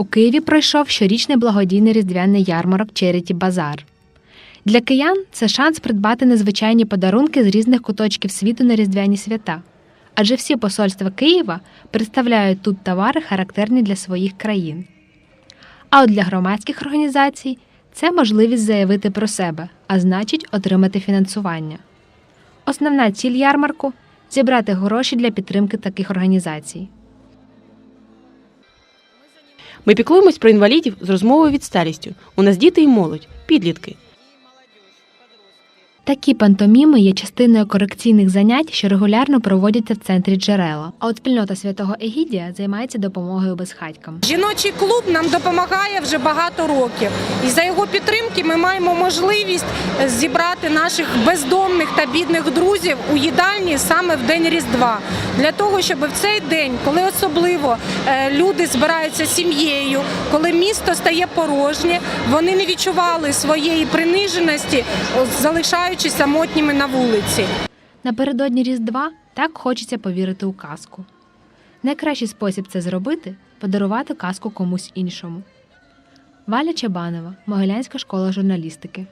У Києві пройшов щорічний благодійний різдвяний ярмарок Черіті Базар. Для киян це шанс придбати незвичайні подарунки з різних куточків світу на різдвяні свята. Адже всі посольства Києва представляють тут товари, характерні для своїх країн. А от для громадських організацій це можливість заявити про себе, а значить, отримати фінансування. Основна ціль ярмарку зібрати гроші для підтримки таких організацій. Ми піклуємось про інвалідів з розмовою від старістю. У нас діти і молодь, підлітки. Такі пантоміми є частиною корекційних занять, що регулярно проводяться в центрі джерела. А от спільнота святого Егідія займається допомогою безхатькам. Жіночий клуб нам допомагає вже багато років, і за його підтримки ми маємо можливість е, зібрати наших бездомних та бідних друзів у їдальні саме в день Різдва, для того, щоб в цей день, коли особливо е, люди збираються сім'єю, коли місто стає порожнє, вони не відчували своєї приниженості, залишаючись самотніми на вулиці. Напередодні Різдва так хочеться повірити у казку. Найкращий спосіб це зробити подарувати казку комусь іншому. Валя Чабанова, Могилянська школа журналістики.